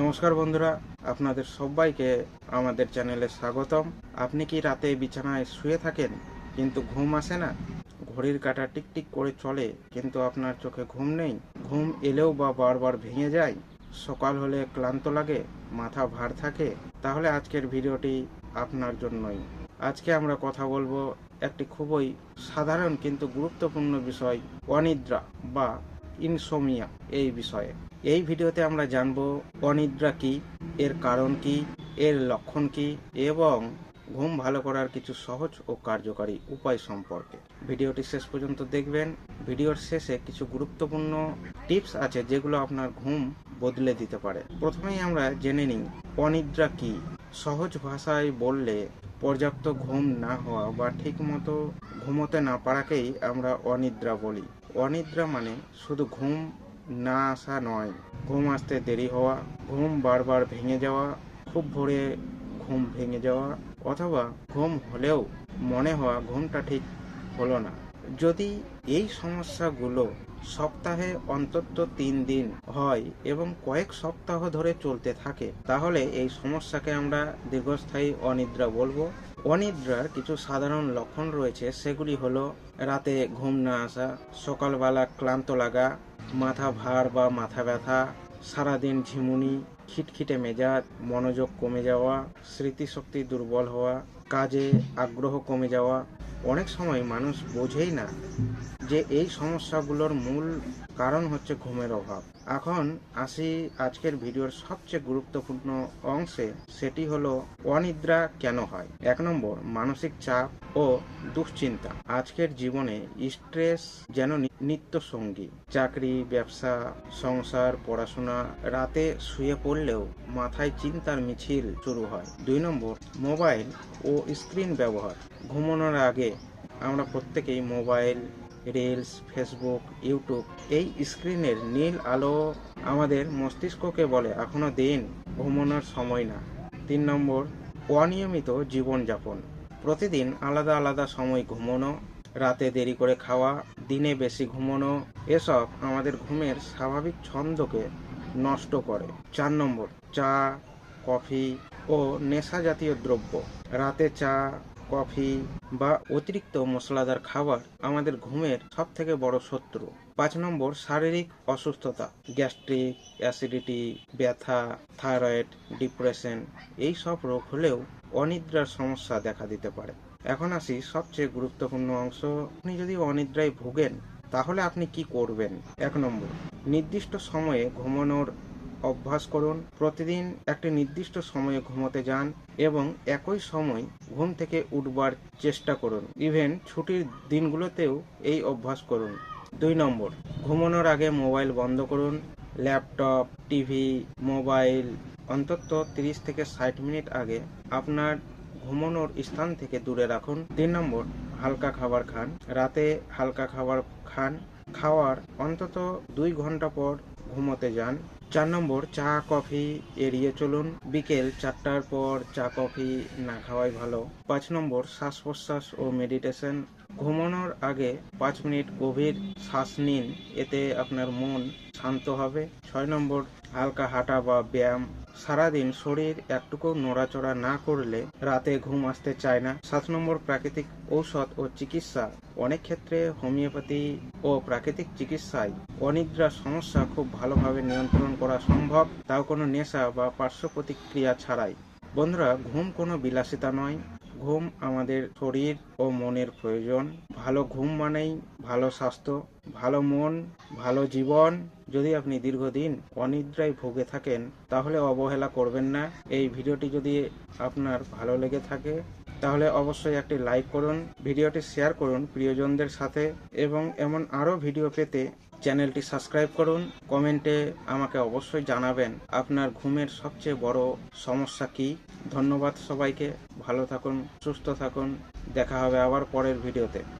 নমস্কার বন্ধুরা, আপনাদের সবাইকে আমাদের চ্যানেলে স্বাগতম। আপনি কি রাতে বিছানায় শুয়ে থাকেন কিন্তু ঘুম আসে না? ঘড়ির কাটা টিকটিক করে চলে কিন্তু আপনার চোখে ঘুম নেই। ঘুম এলেও বা বারবার ভেঙে যায়। সকাল হলে ক্লান্ত লাগে, মাথা ভার থাকে। তাহলে আজকের ভিডিওটি আপনার জন্যই। আজকে আমরা কথা বলব একটি খুবই সাধারণ কিন্তু গুরুত্বপূর্ণ বিষয়, অনিদ্রা বা ইনসোমিয়া এই বিষয়ে। এই ভিডিওতে আমরা জানব অনিদ্রা কি, এর কারণ কি, এর লক্ষণ কি এবং ঘুম ভালো করার কিছু সহজ ও কার্যকারী উপায় সম্পর্কে। ভিডিওটি শেষ পর্যন্ত দেখবেন। ভিডিওর শেষে কিছু গুরুত্বপূর্ণ টিপস আছে যেগুলো আপনার ঘুম বদলে দিতে পারে। প্রথমেই আমরা জেনে নিই, অনিদ্রা কি? সহজ ভাষায় বললে পর্যাপ্ত ঘুম না হওয়া বা ঠিকমতো ঘুমোতে না পারাকেই আমরা অনিদ্রা বলি। অনিদ্রা মানে শুধু ঘুম না আসা নয়। ঘুম আসতে দেরি হওয়া, ঘুম বারবার ভেঙে যাওয়া, খুব ভোরে ঘুম ভেঙে যাওয়া, অথবা ঘুম হলেও মনে হওয়া ঘুমটা ঠিক হলো না। যদি এই সমস্যাগুলো সপ্তাহে অন্তত তিন দিন হয় এবং কয়েক সপ্তাহ ধরে চলতে থাকে, তাহলে এই সমস্যাকে আমরা দীর্ঘস্থায়ী অনিদ্রা বলব। অনিদ্রার কিছু সাধারণ লক্ষণ রয়েছে। সেগুলি হলো রাতে ঘুম না আসা, সকালবেলা ক্লান্ত লাগা, মাথা ভার বা মাথা ব্যথা, সারাদিন ঝিমুনি, খিটখিটে মেজাজ, মনোযোগ কমে যাওয়া, স্মৃতিশক্তি দুর্বল হওয়া, কাজে আগ্রহ কমে যাওয়া। অনেক সময় মানুষ বোঝেই না যে এই সমস্যাগুলোর মূল কারণ হচ্ছে ঘুমের অভাব। এখন আসি আজকের ভিডিওর সবচেয়ে গুরুত্বপূর্ণ অংশে, সেটি হলো অনিদ্রা কেন হয়? এক নম্বর, মানসিক চাপ ও দুশ্চিন্তা। আজকের জীবনে স্ট্রেস যেন নিত্য সঙ্গী চাকরি, ব্যবসা, সংসার, পড়াশোনা, রাতে শুয়ে পড়লেও মাথায় চিন্তার মিছিল শুরু হয়। দুই নম্বর, মোবাইল ও স্ক্রিন ব্যবহার। ঘুমানোর আগে আমরা প্রত্যেকেই মোবাইল রিলস ফেসবুক ইউটিউব এই স্ক্রিনের নীল আলো আমাদের মস্তিষ্ককে বলে, এখনও দিন ঘুমানোর সময় না। তিন নম্বর, অনিয়মিত জীবনযাপন। প্রতিদিন আলাদা আলাদা সময় ঘুমানো, রাতে দেরি করে খাওয়া, দিনে বেশি ঘুমানো, এসব আমাদের ঘুমের স্বাভাবিক ছন্দকে নষ্ট করে। চার নম্বর, চা, কফি ও নেশা জাতীয় দ্রব্য। রাতে চা কফি বা অতিরিক্ত মশলাদার খাবার আমাদের ঘুমের সব থেকে বড় শত্রু। পাঁচ নম্বর, শারীরিক অসুস্থতা, গ্যাস্ট্রিক, অ্যাসিডিটি, ব্যথা, থাইরয়েড, ডিপ্রেশন এই সব রোগ হলেও অনিদ্রার সমস্যা দেখা দিতে পারে। এখন আসি সবচেয়ে গুরুত্বপূর্ণ অংশ। আপনি যদি অনিদ্রায় ভোগেন, তাহলে আপনি কি করবেন? এক নম্বর, নির্দিষ্ট সময়ে ঘুমানোর অভ্যাস করুন। প্রতিদিন একটি নির্দিষ্ট সময়ে ঘুমোতে যান এবং একই সময় ঘুম থেকে উঠবার চেষ্টা করুন। ইভেন ছুটির দিনগুলোতেও এই অভ্যাস করুন। দুই নম্বর, ঘুমানোর আগে মোবাইল বন্ধ করুন। ল্যাপটপ, টিভি, মোবাইল, অন্তত তিরিশ থেকে ষাট মিনিট আগে আপনার ঘুমানোর স্থান থেকে দূরে রাখুন। তিন নম্বর, হালকা খাবার খান। রাতে হালকা খাবার খান। খাওয়ার অন্তত দুই ঘণ্টা পর ঘুমোতে যান। চার নম্বর, চা, কফি, এড়িয়ে চলুন। বিকেল চারটার পর চা, কফি না খাওয়াই ভালো। পাঁচ নম্বর শ্বাস প্রশ্বাস ও মেডিটেশন। ঘুমানোর আগে পাঁচ মিনিট গভীর শ্বাস নিন, এতে আপনার মন শান্ত হবে। ছয় নম্বর, হালকা হাঁটা বা ব্যায়াম। সারাদিন শরীর একটুকু নড়াচড়া না করলে রাতে ঘুম আসতে চায় না। সাত নম্বর, প্রাকৃতিক ঔষধ ও চিকিৎসা। অনেক ক্ষেত্রে হোমিওপ্যাথি ও প্রাকৃতিক চিকিৎসায় অনিদ্রার সমস্যা খুব ভালোভাবে নিয়ন্ত্রণ করা সম্ভব, তাও কোনো নেশা বা পার্শ্ব প্রতিক্রিয়া ছাড়াই। বন্ধুরা, ঘুম কোনো বিলাসিতা নয়। ঘুম আমাদের শরীর ও মনের প্রয়োজন। ভালো ঘুম মানেই ভালো স্বাস্থ্য, ভালো মন, ভালো জীবন। যদি আপনি দীর্ঘদিন অনিদ্রায় ভুগে থাকেন, তাহলে অবহেলা করবেন না। এই ভিডিওটি যদি আপনার ভালো লেগে থাকে, তাহলে অবশ্যই একটি লাইক করুন, ভিডিওটি শেয়ার করুন প্রিয়জনদের সাথে এবং এমন আরও ভিডিও পেতে চ্যানেলটি সাবস্ক্রাইব করুন। কমেন্টে আমাকে অবশ্যই জানাবেন আপনার ঘুমের সবচেয়ে বড় সমস্যা কি। ধন্যবাদ সবাইকে, ভালো থাকুন, সুস্থ থাকুন, দেখা হবে আবার পরের ভিডিওতে।